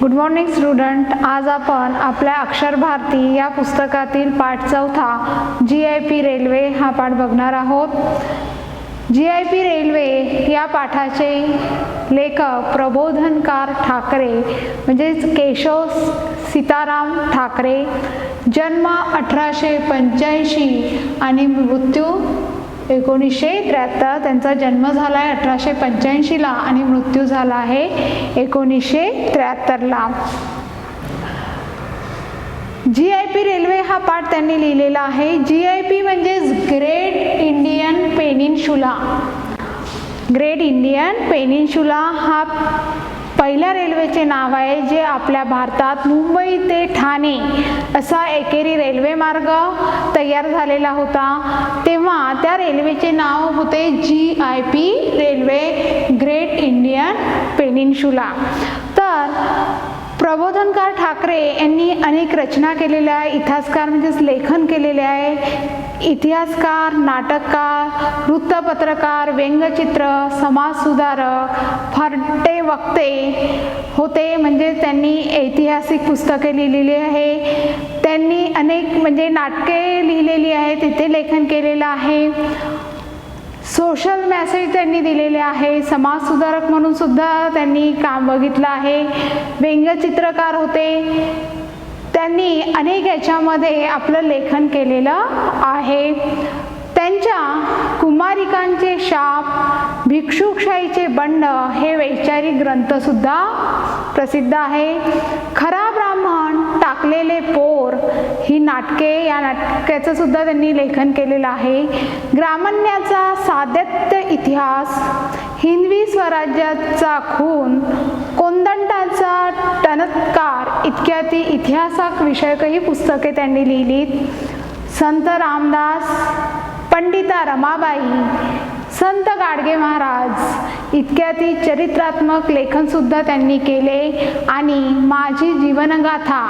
Good morning student आज आपण आपल्या अक्षर भारती या पुस्तकातील पाठ चौथा जी आय पी रेल्वे हा पाठ बघणार आहोत. जी आय पी रेल्वे या पाठाचे लेखक प्रबोधनकार ठाकरे म्हणजेच केशव सीताराम ठाकरे जन्म अठराशे पंच्याऐंशी आणि मृत्यू एकोणीसशे त्र्याहत्तर त्यांचा जन्म झाला आहे अठराशे पंच्याऐंशीला आणि मृत्यू झाला आहे एकोणीसशे त्र्याहत्तरला. जी आय पी रेल्वे हा पाठ त्यांनी लिहिलेला आहे. जी आय पी म्हणजेच great Indian peninsula. Great Indian peninsula हा पहिल्या रेल्वेचे नाव आहे जे आपल्या भारतात मुंबई ते ठाणे असा एकेरी रेल्वे मार्ग तयार झालेला होता. तेव्हा त्या रेल्वेचे नाव होते G I P railway great Indian peninsula. तर प्रबोधनकार ठाकरे यांनी अनेक रचना केलेल्या आहे इतिहासकार म्हणजेच लेखन केलेले आहे. इतिहासकार नाटककार वृत्तपत्रकार व्यंगचित्र समाजसुधारक फरटे वक्ते होते. म्हणजे त्यांनी ऐतिहासिक पुस्तके लिहिलेली आहे. त्यांनी अनेक म्हणजे नाटके लिहिलेली आहेत. तिथे लेखन केलेलं आहे. सोशल मेसेज त्यांनी दिलेले आहे. समाजसुधारक म्हणून सुद्धा त्यांनी काम बघितलं आहे. व्यंगचित्रकार होते. त्यांनी अनेक याच्यामध्ये आपलं लेखन केलेलं आहे. त्यांच्या कुमारिकांचे शाप भिक्षुकशाहीचे बंड हे वैचारिक ग्रंथसुद्धा प्रसिद्ध आहे. खरा ब्राह्मण टाकलेले पोर ही नाटके या नाटकाचं सुद्धा त्यांनी लेखन केलेलं आहे. ग्रामण्याचा सातत्य इतिहास हिंदवी स्वराज्याचा खून कोंदंडाचा टनत्कार ती इतिहासाक विषयकही पुस्तके त्यांनी लिहिलीत. संत रामदास पंडिता रमाबाई संत गाडगे महाराज इतक्याती चरित्रात्मक लेखनसुद्धा त्यांनी केले आणि माझी जीवनगाथा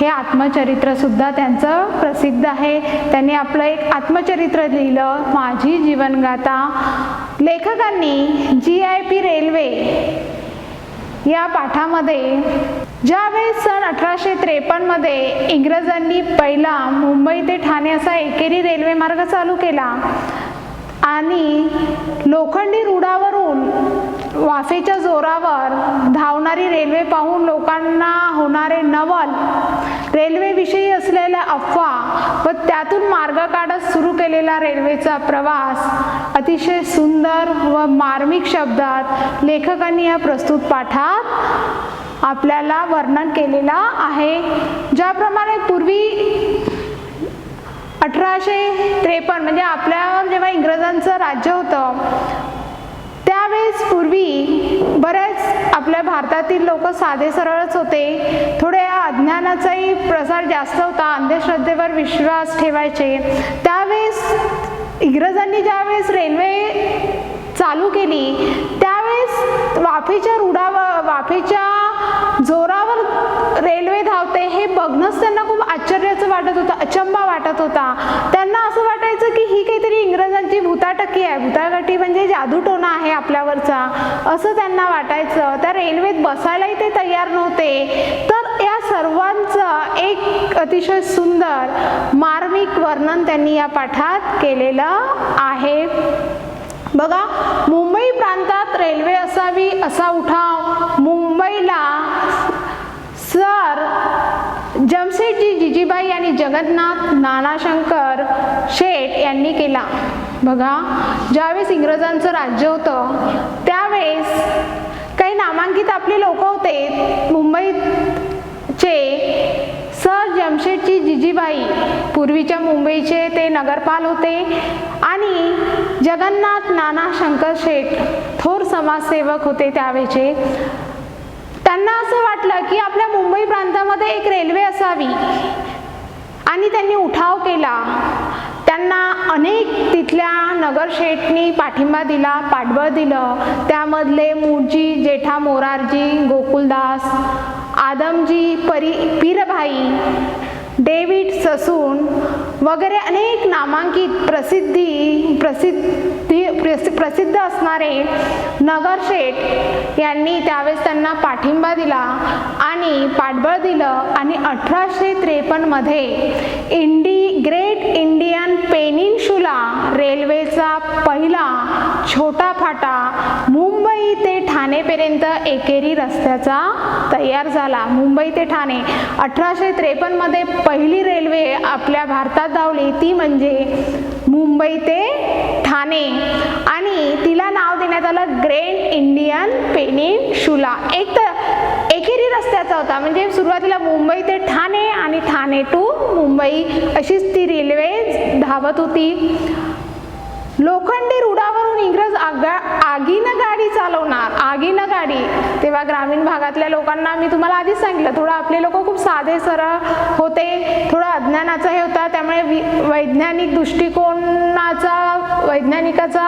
हे आत्मचरित्रसुद्धा त्यांचं प्रसिद्ध आहे. त्यांनी आपलं एक आत्मचरित्र लिहिलं माझी जीवनगाथा. लेखकांनी जी आय पी रेल्वे या पाठामध्ये ज्यावेळेस सन अठराशे त्रेपन्नमध्ये इंग्रजांनी पहिला मुंबई ते ठाणे असा एकेरी रेल्वे मार्ग चालू केला आणि लोखंडी रुडावरून वाफेच्या जोरावर धावणारी रेल्वे पाहून लोकांना होणारे नवल रेल्वेविषयी असलेल्या अफवा व त्यातून मार्ग काढत सुरू केलेला रेल्वेचा प्रवास अतिशय सुंदर व मार्मिक शब्दात लेखकांनी या प्रस्तुत पाठात आपल्याला वर्णन केलेला आहे. ज्याप्रमाणे पूर्वी अठराशे त्रेपन्न म्हणजे आपल्या जेव्हा इंग्रजांचं राज्य होतं त्यावेळेस पूर्वी बऱ्याच आपल्या भारतातील लोक साधे सरळच होते. थोडे अज्ञानाचाही प्रसार जास्त होता. अंधश्रद्धेवर विश्वास ठेवायचे. त्यावेळेस इंग्रजांनी ज्यावेळेस रेल्वे चालू केली त्यावेळेस वाफेच्या रुडावर वाफेच्या जोरावर रेल्वे धावते हे बघणंच त्यांना खूप आश्चर्याचं वाटत होतं अचंबा वाटत होता. त्यांना असं वाटायचं की ही काहीतरी इंग्रजांची भूताटकी आहे. भूताटकी म्हणजे जादूटोना आहे आपल्यावरचा. असं त्यांना वाटायचं. त्या रेल्वेत बसायलाही ते तयार नव्हते. तर या सर्वांचं एक अतिशय सुंदर मार्मिक वर्णन त्यांनी या पाठात केलेलं आहे. बघा मुंबई प्रांतात रेल्वे असावी असा उठाव मुंबईला सर जमशेदजी जिजीबाई आणि जगन्नाथ नानाशंकर शेठ यांनी केला. बघा ज्यावेळेस इंग्रजांचं राज्य होतं त्यावेळेस काही नामांकित आपले लोक होते. मुंबईचे सर जमशेदजी जिजीबाई पूर्वीच्या मुंबईचे ते नगरपाल होते. आणि जगन्नाथ नाना शंकर शेठ थोर समाजसेवक होते त्यावेळेचे. त्यांना असं वाटलं की आपल्या मुंबई प्रांतामध्ये एक रेल्वे असावी. आणि त्यांनी उठाव केला. त्यांना अनेक तिथल्या नगरशेठनी पाठिंबा दिला पाठबळ दिलं. त्यामधले मूळजी जेठा मोरारजी गोकुलदास आदमजी परी पीरभाई डेव्हिड ससून वगैरे अनेक नामांकित प्रसिद्धी प्रसिद्धी प्रसि- प्रसिद्ध असणारे नगरशेठ यांनी त्यावेळेस त्यांना पाठिंबा दिला आणि पाठबळ दिलं. आणि अठराशे त्रेपन्नमध्ये इंडी ग्रेट इंडियन पेनिन्शुला रेल्वेचा पहिला छोटा फाटा मुंबई ते ठाणेपर्यंत एकेरी रस्त्याचा तयार झाला. मुंबई ते ठाणे अठराशे त्रेपन्नमध्ये पहिली रेल्वे आपल्या भारतात धावली. ती म्हणजे मुंबई ते ठाणे. आणि तिला नाव देण्यात आलं ग्रेट इंडियन पेनिनशुला एक तर एकेरी रस्त्याचा होता. म्हणजे सुरुवातीला मुंबई ते ठाणे आणि ठाणे टू मुंबई. अशीच ती रेल्वे धावत होती. लोखंडी रुडावरून इंग्रज आगा आगीनं गाडी चालवणार. आगीनं गाडी. तेव्हा ग्रामीण भागातल्या लोकांना मी तुम्हाला आधीच सांगितलं थोडं आपले लोक खूप साधे सरळ होते. थोडं अज्ञानाचं हे होता. त्यामुळे वि वैज्ञानिक दृष्टिकोनाचा वैज्ञानिकाचा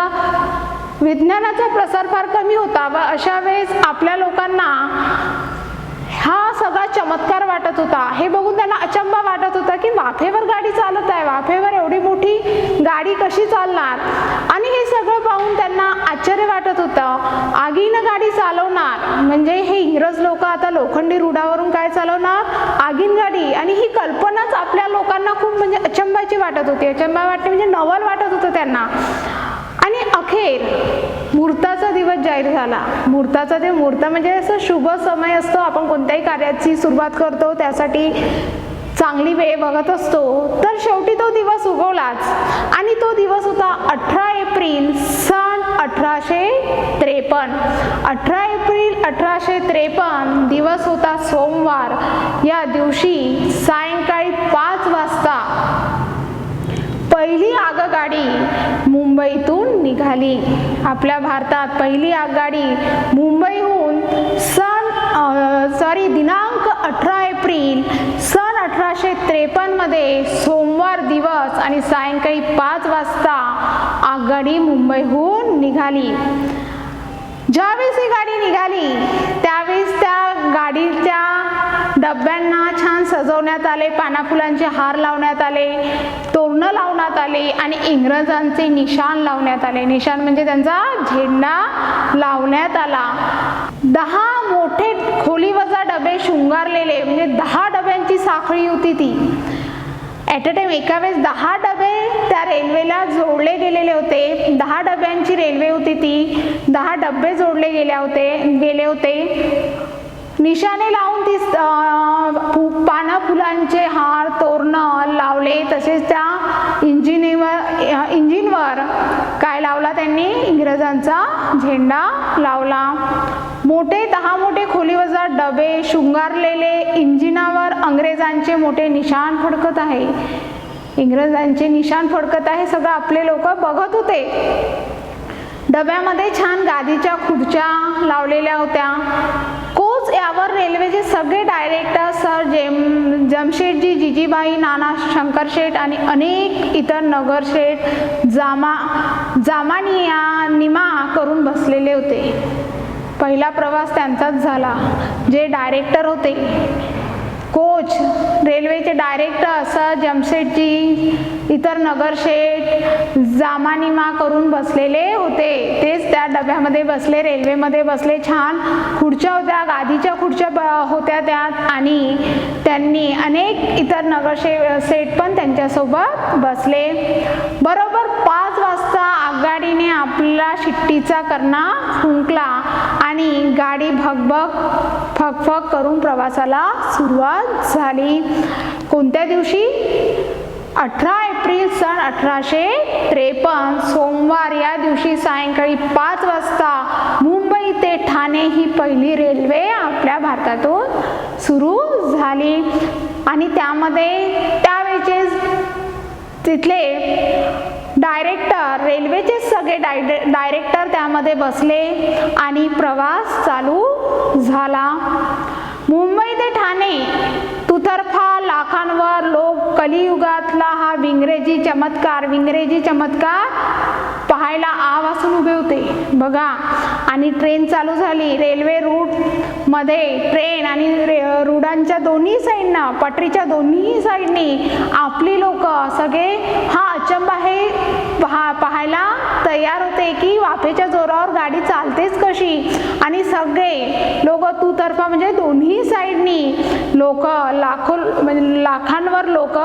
विज्ञानाचा प्रसार फार कमी होता व अशा वेळेस आपल्या लोकांना हा सगळा चमत्कार वाटत होता. हे बघून त्यांना अचंबा वाटत होता की वाफेवर गाडी चालत आहे. वाफेवर एवढी मोठी गाडी कशी चालणार? आणि हे सगळं पाहून त्यांना आश्चर्य वाटत होतं. आगीनं गाडी चालवणार. म्हणजे हे इंग्रज लोक आता लोखंडी रुडावरून काय चालवणार? आगीन गाडी. आणि ही कल्पनाच आपल्या लोकांना खूप म्हणजे अचंबाची वाटत होती. अचंबा वाटते म्हणजे नवल वाटत होतं त्यांना. आणि अखेर मुहूर्ताचा दिवस जाहीर झाला. मुहूर्ताचा ते मुहूर्त म्हणजे असं शुभ समय असतो. आपण कोणत्याही कार्याची सुरुवात करतो त्यासाठी चांगली वेळ बघत असतो. तर शेवटी तो दिवस उगवलाच. आणि तो दिवस होता अठरा एप्रिल सन अठराशे त्रेपन्न. अठरा एप्रिल अठराशे त्रेपन्न दिवस होता सोमवार. या दिवशी सायंकाळी पाच वाजता पहिली आगगाडी मुंबईतून निघाली. आपल्या भारतात पहिली आगगाडी मुंबईहून सन सॉरी दिनांक अठरा एप्रिल सन अठराशे त्रेपन्नमध्ये सोमवार दिवस आणि सायंकाळी पाच वाजता आगगाडी मुंबईहून निघाली. ज्यावेळेस ही गाडी निघाली त्यावेळेस त्या गाडीच्या डब्यांना सजवण्यात आले पानाफुलांचे हार लावण्यात आले तोरणं लावण्यात आले आणि इंग्रजांचे निशाण लावण्यात आले. निशाण म्हणजे त्यांचा झेंडा लावण्यात आला. दहा मोठे खोलीवजा डबे शृंगारलेले म्हणजे दहा डब्यांची साखळी होती ती. ॲट अ टाइम एका वेळेस दहा डबे त्या रेल्वेला जोडले गेलेले होते. दहा डब्यांची रेल्वे होती ती. दहा डबे जोडले गेले होते गेले होते. निशाने लावून ती अं, पानं फुलांचे हार तोरणं लावले. तसेच त्या इंजिनीवर इंजिनवर काय लावला त्यांनी? इंग्रजांचा झेंडा लावला. मोठे दहा मोठे खोलीवजा डबे शृंगारलेले इंजिनावर अंग्रेजांचे मोठे निशाण फडकत आहे. इंग्रजांचे निशाण फडकत आहे सगळं आपले लोक बघत होते. डब्यामध्ये छान गादीच्या खुर्च्या लावलेल्या होत्या. यावर रेल्वेचे सगळे डायरेक्टर सर जेम जमशेटजी जिजीबाई नाना शंकरशेठ आणि अनेक इतर नगरशेठ जामा जामानिया निमा करून बसलेले होते. पहिला प्रवास त्यांचाच झाला जे डायरेक्टर होते. कोच रेल्वेचे डायरेक्टर सर जमशेटजी इतर नगरशेठ जामानिमा करून बसलेले होते. तेच त्या डब्यामध्ये बसले रेल्वेमध्ये बसले छान. खुर्च्या होत्या गादीच्या खुर्च्या ब- होत्या त्यात आणि त्यांनी अनेक इतर नगरशे सेठ पण त्यांच्यासोबत बसले. बरोबर आगगाडीने आपला शिट्टीचा करणा फुंकला आणि गाडी भगभग फगफग करून प्रवासाला सुरुवात झाली. कोणत्या दिवशी? अठरा एप्रिल सन अठराशे त्रेपन्न. सोमवार या दिवशी सायंकाळी पाच वाजता मुंबई ते ठाणे ही पहिली रेल्वे आपल्या भारतातून सुरू झाली. आणि त्यामध्ये त्यावेळेचे तिथले डायरेक्टर रेल्वेचे सगळे डाय डायरेक्टर त्यामध्ये बसले आणि प्रवास चालू झाला. मुंबई ते ठाणे तुतर्फा लाखांवर लोक कलियुगातला हा विंग्रेजी चमत्कार विंग्रेजी चमत्कार पाहायला आवासून उभे होते. बघा आणि ट्रेन चालू झाली. रेल्वे रूटमध्ये ट्रेन आणि रे रुडांच्या दोन्ही साईडनं पटरीच्या दोन्ही साईडनी आपली लोक सगळे हा अचंबा हे पहा पाहायला तयार होते की वाफेच्या जोरावर गाडी चालतेच कशी? आणि सगळे लोक तू तर्फा म्हणजे दोन्ही साईडनी लोक लाखो म्हणजे लाखांवर लोक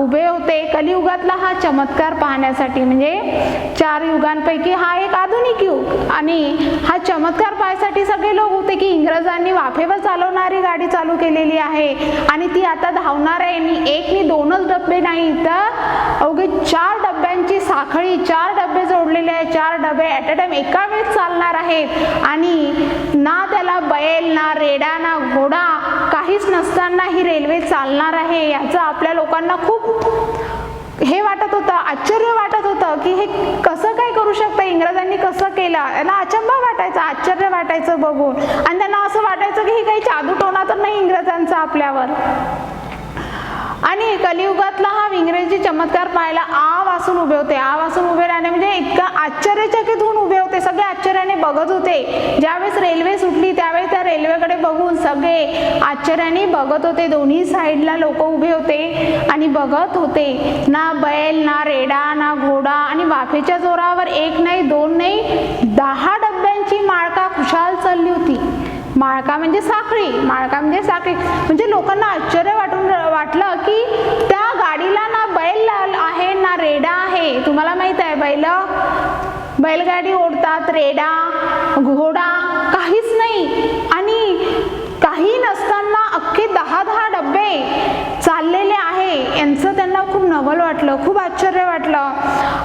उभे होते. कलियुगातला हा चमत्कार पाहण्यासाठी म्हणजे चार युगांपैकी हा एक आधुनिक युग. आणि हा चमत्कार पाहण्यासाठी सगळे लोक होते की इंग्रजांनी वाफेवर चालवणारी गाडी चालू केलेली आहे. आणि ती आता धावणार आहे. आणि एक नी दोनच डबे नाही तर अवघे चार डब्यांची साखळी चार डबे जोडलेले आहे चार डबे ॲट अ टाइम एका वेळेस चालणार आहेत. आणि ना त्याला बैल ना रेडा ना घोडा काहीच नसताना ही रेल्वे चालणार आहे. याचं आपल्या लोकांना खूप हे वाटत होतं आश्चर्य वाटत होतं की हे कसं काय करू शकतं? इंग्रजांनी कसं केलं? यांना अचंबा वाटायचा आश्चर्य वाटायचं बघून. आणि त्यांना असं वाटायचं की ही काही जादूटोणा तर नाही इंग्रजांचा आपल्यावर. आणि कलियुगातला हा इंग्रजी चमत्कार पाहायला आ वासून उभे होते. आ वासून उभे राहणे म्हणजे इतका आश्चर्यचकित होऊन उभे होते. सगळे आश्चर्याने बघत होते. ज्यावेळेस रेल्वे सुटली त्यावेळेस त्या रेल्वेकडे बघून सगळे आश्चर्याने बघत होते. दोन्ही साईडला लोक उभे होते आणि बघत होते. ना बैल ना रेडा ना घोडा आणि वाफेच्या जोरावर एक नाही दोन नाही दहा डब्यांची माळका खुशाल चालली होती. माळका म्हणजे साखळी माळका म्हणजे साखळी. म्हणजे लोकांना आश्चर्य वाटून वाटलं की त्या गाडीला ना बैल आहे ना रेडा आहे तुम्हाला माहीत आहे बैल बैलगाडी ओढतात रेडा घोडा काहीच नाही. आणि काही नसताना अख्खे दहा दहा डबे चाललेले आहे. यांचं त्यांना खूप नवल वाटलं खूप आश्चर्य वाटलं.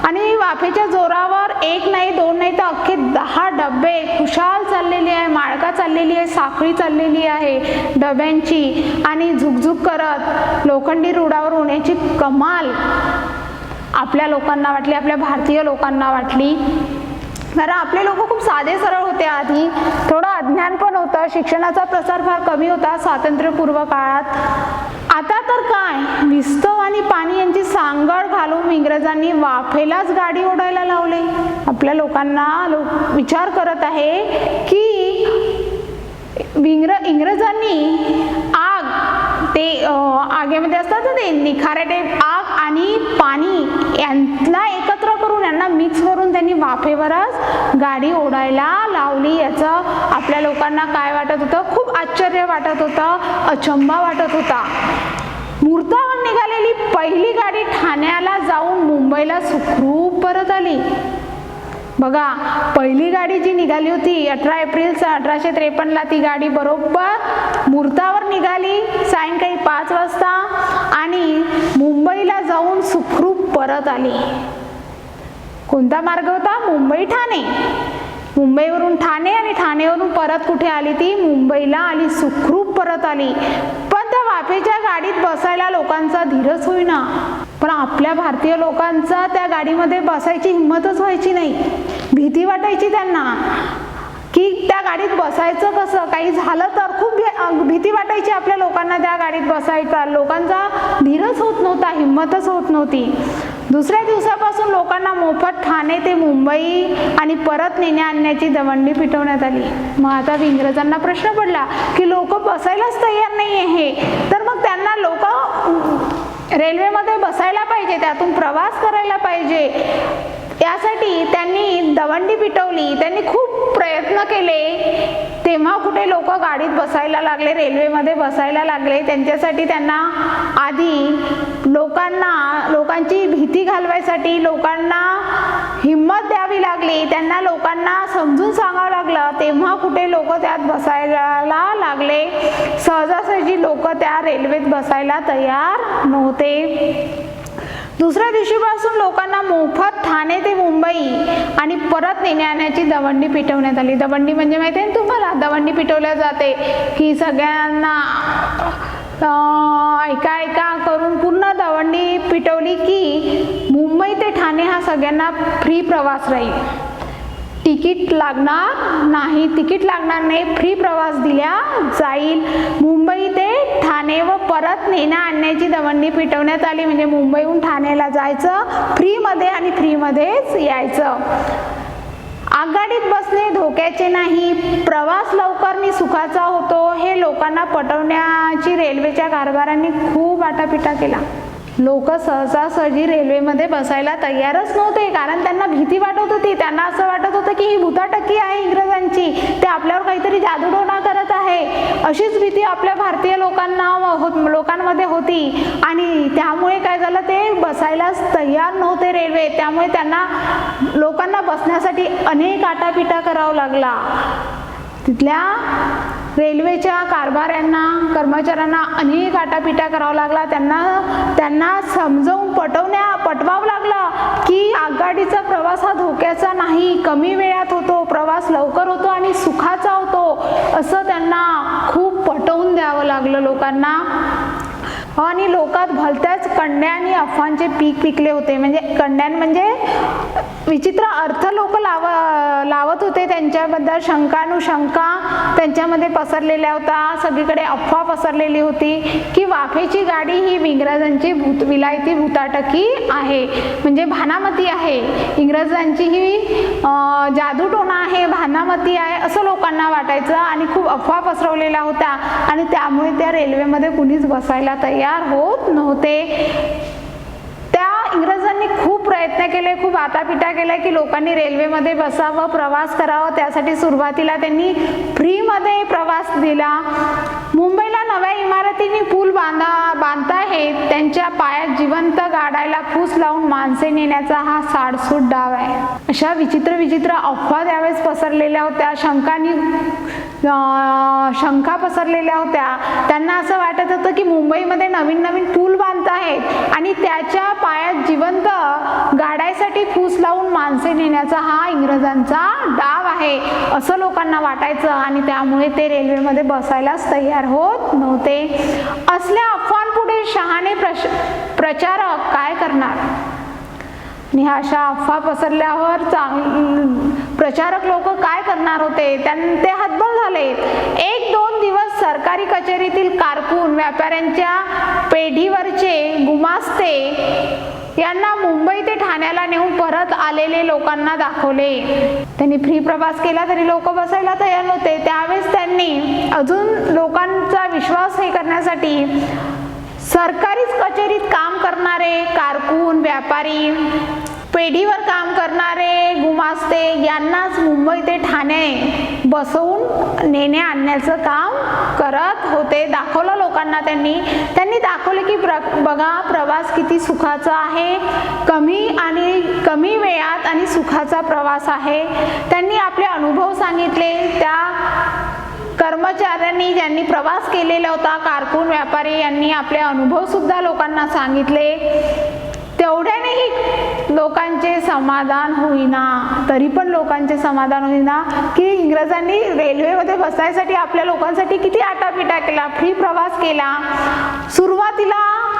आणि वाफेच्या जोरावर एक नाही दोन नाही तर अख्खे दहा डबे खुशाल चाललेली आहे माळका चाललेली आहे साखळी चाललेली आहे डब्यांची. आणि झुकझुक करत लोखंडी रुडावर होण्याची कमाल आपल्या लोकांना वाटली आपल्या भारतीय लोकांना वाटली. कारण आपले लोक खूप साधे सरळ होते आधी. थोडं अज्ञान पण होतं. शिक्षणाचा प्रसार फार कमी होता स्वातंत्र्यपूर्व काळात. आता तर काय? विस्तव आणि पाणी यांची सांगड घालून इंग्रजांनी वाफेलाच गाडी ओढायला लावले. आपल्या लोकांना लोक विचार करत आहे की इंग्र इंग्रजांनी आज ते आगेमध्ये असतात ना ते निखारे टाईप आग आणि पाणी यांना एकत्र करून यांना मिक्स करून त्यांनी वाफेवरच गाडी ओढायला लावली. याचं आपल्या लोकांना काय वाटत होतं? खूप आश्चर्य वाटत होतं. अचंबा वाटत होता. मूर्तावर निघालेली पहिली गाडी ठाण्याला जाऊन मुंबईला सुखरूप परत आली. बघा पहिली गाडी जी निघाली होती अठरा एप्रिल अठराशे त्रेपन्नला ती गाडी बरोबर मुहूर्तावर निघाली सायंकाळी पाच वाजता आणि मुंबईला जाऊन सुखरूप परत आली. कोणता मार्ग होता? मुंबई ठाणे. मुंबईवरून ठाणे आणि ठाणेवरून परत कुठे आली ती? मुंबईला आली सुखरूप परत आली. पण त्या वाफेच्या गाडीत बसायला लोकांचा धीरच होईना. पण आपल्या भारतीय लोकांचा त्या गाडीमध्ये बसायची हिंमतच व्हायची नाही. भीती वाटायची त्यांना. की त्या गाडीत बसायचं कसं? काही झालं तर खूप भी- भीती वाटायची आपल्या लोकांना त्या गाडीत बसायचा. लोकांचा धीरच होत नव्हता हिंमतच होत नव्हती. दुसऱ्या दिवसापासून लोकांना मोफत ठाणे ते मुंबई आणि परत नेण्या आणण्याची दवंडी पिटवण्यात आली. मग आता इंग्रजांना प्रश्न पडला की लोक बसायलाच तयार नाही आहे तर मग त्यांना लोक रेल्वेमध्ये बसायला पाहिजे त्यातून प्रवास करायला पाहिजे. यासाठी त्यांनी दवंडी पिटवली. त्यांनी खूप प्रयत्न केले. तेव्हा कुठे लोक गाडीत बसायला लागले रेल्वेमध्ये बसायला लागले. त्यांच्यासाठी त्यांना आधी लोकांना लोकांची भीती घालवायसाठी लोकांना हिंमत द्यावी लागली. त्यांना लोकांना समजून सांगावं लागलं. तेव्हा कुठे लोक त्यात बसायला लागले? सहजासहजी लोक त्या रेल्वेत बसायला तयार नव्हते. दुसऱ्या दिवशीपासून लोकांना मोफत ठाणे ते मुंबई आणि परत नेण्याची दवंडी पिटवण्यात आली. दवंडी म्हणजे माहिती आहे ना तुम्हाला? दवंडी पिटवल्या जाते. की सगळ्यांना ऐका ऐका करून पूर्ण दवंडी पिटवली की मुंबई ते ठाणे हा सगळ्यांना फ्री प्रवास राहील. तिकीट लागणार नाही तिकीट लागणार नाही फ्री प्रवास दिल्या जाईल. मुंबई ते ठाणे व परत नेण्या आणण्याची दवंडी पिटवण्यात आली. म्हणजे मुंबईहून ठाण्याला जायचं फ्रीमध्ये आणि फ्रीमध्येच यायचं. आघाडीत बसणे धोक्याचे नाही. प्रवास लवकर आणि सुखाचा होतो. हे लोकांना पटवण्याची रेल्वेच्या कारभारांनी खूप आटापिटा केला. लोक सहजासहजी रेल्वेमध्ये बसायला तयारच नव्हते कारण त्यांना भीती वाटत होती. त्यांना असं वाटत होतं की ही भूताटक्की आहे इंग्रजांची. ते आपल्यावर काहीतरी जादूडोणा करत आहे. अशीच भीती आपल्या भारतीय लोकांना होत लोकांमध्ये होती. आणि त्यामुळे काय झालं ते बसायलाच तयार नव्हते रेल्वे. त्यामुळे त्यांना लोकांना बसण्यासाठी अनेक आटापिटा करावा लागला. तिथल्या रेल्वेच्या कारभाऱ्यांना कर्मचाऱ्यांना अनेक आटापिटा करावा लागला. त्यांना त्यांना समजावून पटवण्या पटवावं लागलं की आगगाडीचा प्रवास हा धोक्याचा नाही. कमी वेळात होतो प्रवास लवकर होतो आणि सुखाचा होतो असं त्यांना खूप पटवून द्यावं लागलं लोकांना. आणि लोकात भलत्याच कण्या आणि अफवांचे पीक पिकले होते. म्हणजे कंड्यान म्हणजे विचित्र अर्थ लोक लाव लावत होते त्यांच्याबद्दल. शंकानुशंका त्यांच्यामध्ये पसरलेल्या होता सगळीकडे अफवा पसरलेली होती की वाफेची गाडी ही इंग्रजांची भूत विलायती भूताटकी आहे. म्हणजे भानामती आहे. इंग्रजांची ही जादूटोणा आहे भानामती आहे असं लोकांना वाटायचं. आणि खूप अफवा पसरवलेल्या होत्या. आणि त्यामुळे त्या रेल्वेमध्ये कुणीच बसायला तयार होत नव्हते. त्या इंग्रजांनी खूप प्रयत्न केले खूप आतापिटा केल्या की लोकांनी रेल्वेमध्ये बसावं प्रवास करावं. त्यासाठी सुरुवातीला त्यांनी फ्रीमध्ये प्रवास दिला. मुंबई इमारतींनी पूल बांधा बांधताहेत. त्यांच्या पायात जिवंत गाडायला फूस लावून माणसे नेण्याचा हा साडसूट डाव आहे. अशा विचित्र विचित्र अफवा त्यावेळेस पसरलेल्या होत्या. शंकानी शंका पसरलेल्या होत्या. त्यांना असं वाटत होतं की मुंबईमध्ये नवीन नवीन पूल बांधत आहेत आणि त्याच्या पायात जिवंत गाडायसाठी फूस लावून माणसे नेण्याचा हा इंग्रजांचा डाव आहे असं लोकांना वाटायचं आणि त्यामुळे ते रेल्वेमध्ये बसायलाच तयार होत नव्हते. असल्या अफवांपुढे शहाणे प्रश प्रचारक काय करणार? आणि अशा अफवा पसरल्यावर चांग प्रचारक लोक काय करणार होते? त्यांचे हतबल झाले. एक दोन दिवस सरकारी कचेरीतील कारकून व्यापाऱ्यांच्या पेढीवरचे गुमास्ते यांना मुंबई ते ठाण्याला नेऊन परत आलेले लोकांना दाखवले. त्यांनी फ्री प्रवास केला तरी लोक बसायला तयार नव्हते. त्यावेळेस त्यांनी अजून लोकांचा विश्वास हे करण्यासाठी सरकारीच कचेरीत काम करणारे कारकून व्यापारी पेढीवर काम करणारे गुमास्ते यांनाच मुंबई ते ठाणे बसवून नेणे आणण्याचं काम करत होते. दाखवलं लोकांना त्यांनी. त्यांनी दाखवले की प्र बघा प्रवास किती सुखाचा आहे. कमी आणि कमी वेळात आणि सुखाचा प्रवास आहे. त्यांनी आपले अनुभव सांगितले. त्या कर्मचाऱ्यांनी ज्यांनी प्रवास केलेला होता कारकून व्यापारी यांनी आपले अनुभव सुद्धा लोकांना सांगितले. तेवढ्यानेही लोकांचे समाधान होईना तरी पण लोकांचे समाधान होईना की इंग्रजांनी रेल्वेमध्ये बसायसाठी आपल्या लोकांसाठी किती आटापिटा केला फ्री प्रवास केला. सुरुवातीला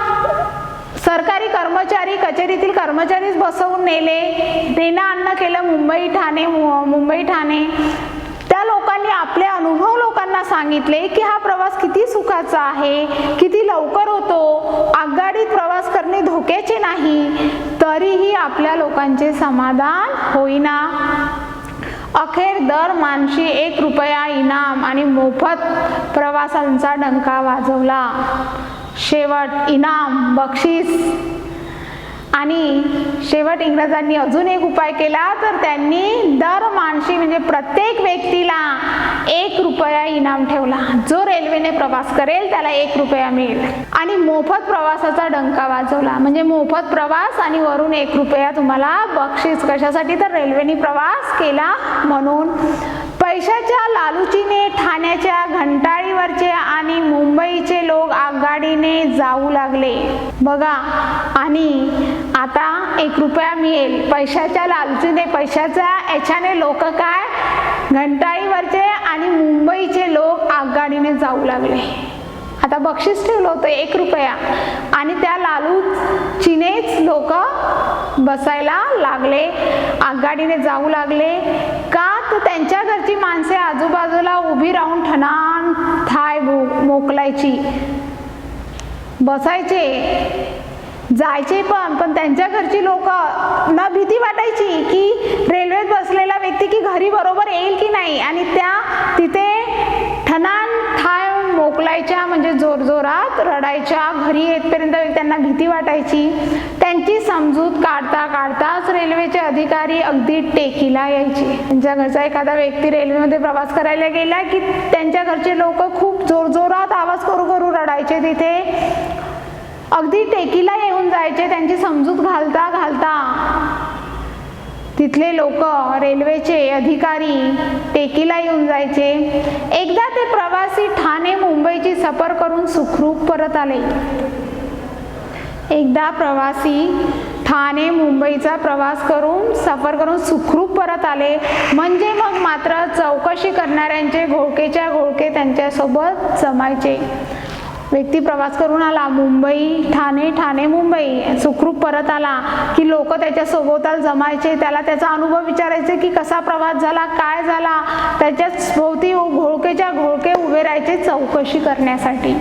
सरकारी कर्मचारी कचेरीतील कर्मचारीच बसवून नेले. देणं आणणं केलं मुंबई ठाणे मु- मुंबई ठाणे. त्या लोकांनी आपले अनुभव लोकांना सांगितले की हा प्रवास किती सुखाचा आहे किती लवकर होतो आगगाडीत प्रवास करणे धोक्याचे नाही तरीही आपल्या लोकांचे समाधान होईना. अखेर दर मानशी एक रुपया इनाम आणि मोफत प्रवासांचा डंका वाजवला. शेवट इनाम बक्षीस आणि शेवट इंग्रजांनी अजून एक उपाय केला तर त्यांनी दर माणशी म्हणजे प्रत्येक व्यक्तीला एक रुपया इनाम ठेवला. जो रेल्वेने प्रवास करेल त्याला एक रुपया मिळेल. आणि मोफत प्रवासाचा डंका वाजवला. म्हणजे मोफत प्रवास आणि वरून एक रुपया तुम्हाला बक्षीस. कशासाठी? तर रेल्वेने प्रवास केला म्हणून. पैशाच्या लालुचीने ठाण्याच्या घंटाळीवरचे आणि मुंबईचे लोक आगगाडीने जाऊ लागले. बघा आणि आता एक रुपया मिळेल. पैशाच्या लालचीने पैशाच्या याच्याने लोक काय? घंटाळीवरचे आणि मुंबईचे लोक आगगाडीने जाऊ लागले. आता बक्षीस ठेवलं होतं एक रुपया. आणि त्या लालूचीनेच लोक बसायला लागले. आगगाडीने जाऊ लागले. का? त्यांच्या घरची माणसे आजूबाजूला उभी राहून ठणान थाय मोकलायची. बसायचे. जायचे पण पण त्यांच्या घरची लोक ना भीती वाटायची की रेल्वेत बसलेला व्यक्ती की घरी बरोबर येईल की नाही. आणि त्या तिथे ठणान ठाय मोकलायच्या म्हणजे जोरजोरात रडायच्या घरी येतपर्यंत त्यांना भीती वाटायची. त्यांची समजूत काढता काढताच रेल्वेचे अधिकारी अगदी टेकीला यायचे. त्यांच्या घरचा एखादा व्यक्ती रेल्वेमध्ये प्रवास करायला गेला की त्यांच्या घरचे लोक खूप जोरजोरात आवाज करू करू रडायचे तिथे. अगदी टेकीला येऊन जायचे त्यांची समजूत घालता घालता. तिथले लोक रेल्वेचे अधिकारी टेकीला येऊन जायचे. एकदा ते प्रवासी ठाणे मुंबईची सफर करून सुखरूप परत आले. एकदा प्रवासी ठाणे मुंबईचा प्रवास करून सफर करून सुखरूप परत आले. म्हणजे मग मात्र चौकशी करणाऱ्यांचे घोळकेच्या घोळके त्यांच्यासोबत जमायचे. व्यक्ती प्रवास करून आला मुंबई ठाणे ठाणे मुंबई. सुखरूप परत आला की लोक त्याच्या सभोवताल जमायचे त्याला त्याचा अनुभव विचारायचे की कसा प्रवास झाला काय झाला? त्याच्या भोवती घोळकेच्या घोळके उभे राहायचे चौकशी करण्यासाठी.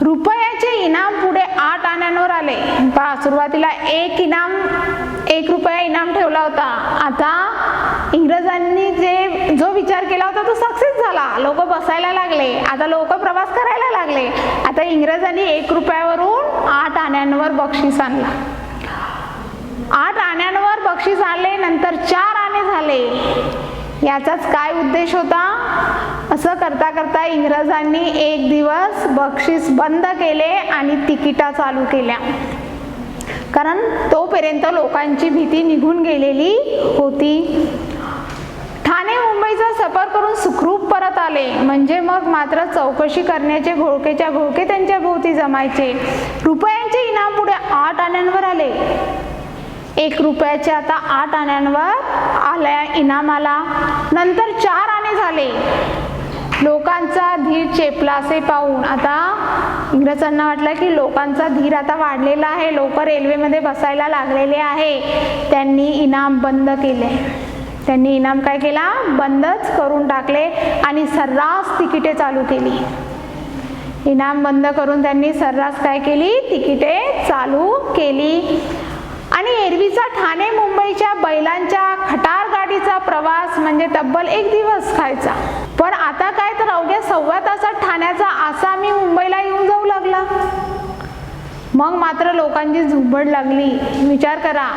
रुपयाचे इनाम पुढे आठ आण्यांवर आले. पहा सुरुवातीला एक इनाम एक रुपया इनाम ठेवला होता आता इंग्रजांनी जे जो विचार केला होता तो सक्सेस झाला. लोक बसायला लागले. आता लोक प्रवास करायला लागले. आता इंग्रजांनी एक रुपयावरून आठ आण्यांवर बक्षीस आणला. आठ आण्यांवर बक्षीस आले नंतर चार आणे झाले. याचाच काय उद्देश होता? असं करता करता इंग्रजांनी एक दिवस बक्षीस बंद केले आणि तिकिटा चालू केल्या. कारण तोपर्यंत लोकांची भीती निघून गेलेली होती. ठाणे मुंबईचा सफर करून सुखरूप परत आले. म्हणजे मग मात्र चौकशी करण्याचे घोळकेच्या घोळके त्यांच्या भोवती जमायचे. रुपयांचे इनाम पुढे आठ आण्यांवर आले. एक रुपयाचे आता आठ आण्यांवर आल्या इनामाला. नंतर चार आणे झाले. लोकांचा धीर चेपला असे पाहून. आता इंग्रजांना वाटलं की लोकांचा धीर आता वाढलेला आहे. लोक रेल्वेमध्ये बसायला लागलेले आहे. त्यांनी इनाम बंद केले. त्यांनी इनाम काय केला? बंदच करून टाकले आणि सर्रास तिकिटे चालू केली. इनाम बंद करून त्यांनी सर्रास काय केली? तिकिटे चालू केली. आणि एरवीचा ठाणे मुंबईच्या बैलांच्या खटार गाडीचा प्रवास म्हणजे तब्बल एक दिवस खायचा. पण आता काय तर अवघ्या सव्वा तासात ठाण्याचा आसामी मुंबईला येऊन जाऊ लागला. मग मात्र लोकांची झुंबड लागली. विचार करा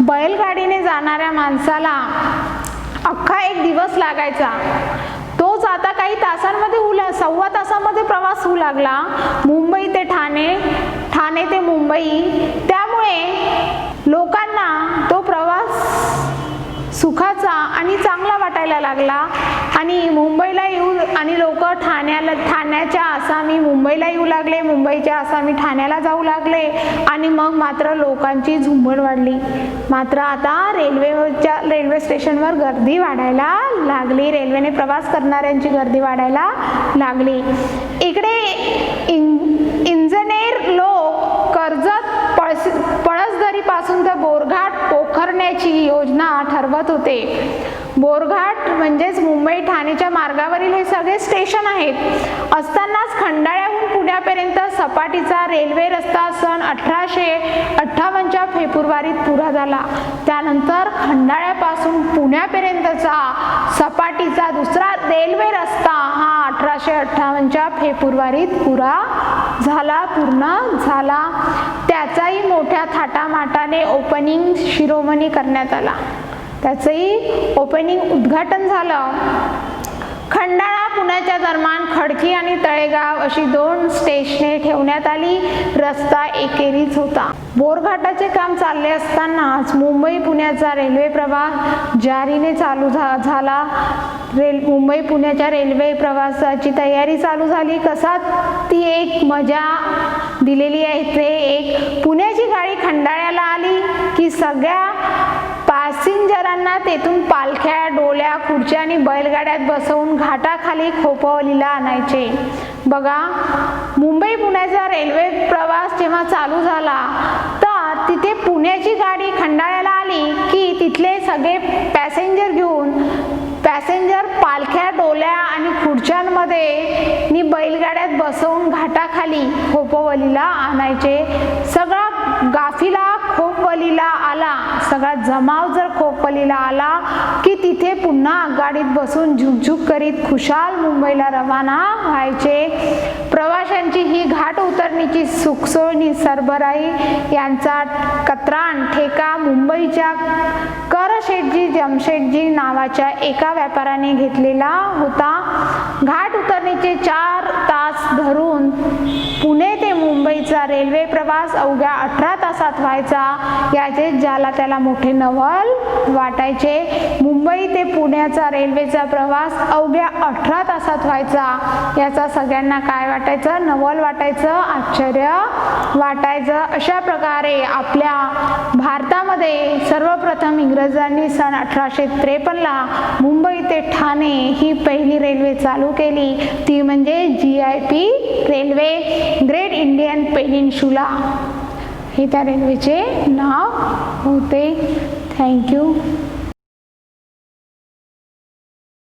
बैलगाडीने जाणाऱ्या माणसाला अख्खा एक दिवस लागायचा. तोच आता काही तासांमध्ये उला सव्वा तासामध्ये प्रवास होऊ लागला. मुंबई ते ठाणे ठाणे ते मुंबई. त्यामुळे लोकांना तो प्रवास सुखाचा आणि चांगला वाटायला लागला. आणि मुंबईला येऊ आणि लोक ठाण्याला ठाण्याच्या आसामी मुंबईला येऊ लागले मुंबईच्या आसामी ठाण्याला जाऊ लागले. आणि मग मात्र लोकांची झुंबड वाढली. मात्र आता रेल्वेच्या रेल्वे स्टेशनवर गर्दी वाढायला लागली. रेल्वेने प्रवास करणाऱ्यांची गर्दी वाढायला लागली. इकडे इन इंजनेर लोक कर्जत पासून तर बोरघाट पोखरण्याची योजना ठरवत होते. बोरघाट म्हणजेच मुंबई ठाणेच्या मार्गावरील हे सगळे स्टेशन आहेत. असतानाच खंडाळ्याहून पुण्यापर्यंत सपाटीचा रेल्वे रस्ता सन अठराशे अठ्ठावन्नच्या फेब्रुवारीत पुरा झाला. त्यानंतर खंडाळ्यापासून पुण्यापर्यंतचा सपाटीचा दुसरा रेल्वे रस्ता हा अठराशे अठ्ठावन्नच्या फेब्रुवारीत पुरा झाला पूर्ण झाला. त्याचाही मोठ्या थाटामाटाने ओपनिंग शिरोमणी करण्यात आला. त्याचंही ओपनिंग उद्घाटन झालं. खंडाळा पुण्याच्या दरम्यान खडकी आणि तळेगाव अशी दोन स्टेशने ठेवण्यात आली. रस्ता एकेरीच होता. बोरघाटाचे काम चालले असतानाच मुंबई पुण्याचा रेल्वे प्रवास जारीने चालू झा झाला. रेल मुंबई पुण्याच्या रेल्वे प्रवासाची तयारी चालू झाली. कसा ती एक मजा दिलेली आहे. ते एक पुण्याची गाडी खंडाळ्याला आली की सगळ्या पॅसेंजरांना तेथून पालख्या डोल्या खुर्च्या आणि बैलगाड्यात बसवून घाटाखाली खोपवलीला आणायचे. बघा मुंबई पुण्याचा रेल्वे प्रवास जेव्हा चालू झाला तर तिथे पुण्याची गाडी खंडाळ्याला आली की तिथले सगळे पॅसेंजर घेऊन पॅसेंजर पालख्या डोल्या आणि खुर्च्यांमध्ये नि बैलगाड्यात बसवून घाटाखाली खोपवलीला आणायचे. सगळा गाफिला खोपवलीला आला. सगळा जमाव जर खोपवलीला आला की तिथे पुन्हा आघाडीत बसून झुकझुक करीत खुशाल मुंबईला रवाना व्हायचे. प्रवाशांची ही घाट उतरणीची सुखसोयी सरबराई यांचा कत्राण ठेका मुंबईच्या करशेटजी जमशेटजी नावाच्या एका व्यापाऱ्याने झालेला होता. घाट उतरणीचे चार तास धरून पुणे ते मुंबईचा रेल्वे प्रवास अवघ्या अठरा तासात व्हायचा. याचे ज्याला त्याला मोठे नवल वाटायचे. मुंबई ते पुण्याचा रेल्वेचा प्रवास अवघ्या अठरा तासात व्हायचा. याचा सगळ्यांना काय वाटायचं? नवल वाटायचं आश्चर्य वाटायचं. अशा प्रकारे आपल्या भारतामध्ये सर्वप्रथम इंग्रजांनी सन अठराशे त्रेपन्नला मुंबई ते ठाणे ही पहिली रेल्वे चालू केली. ती म्हणजे G I P railway great Indian peninsula हे त्या रेल्वेचे नाव होते. थँक्यू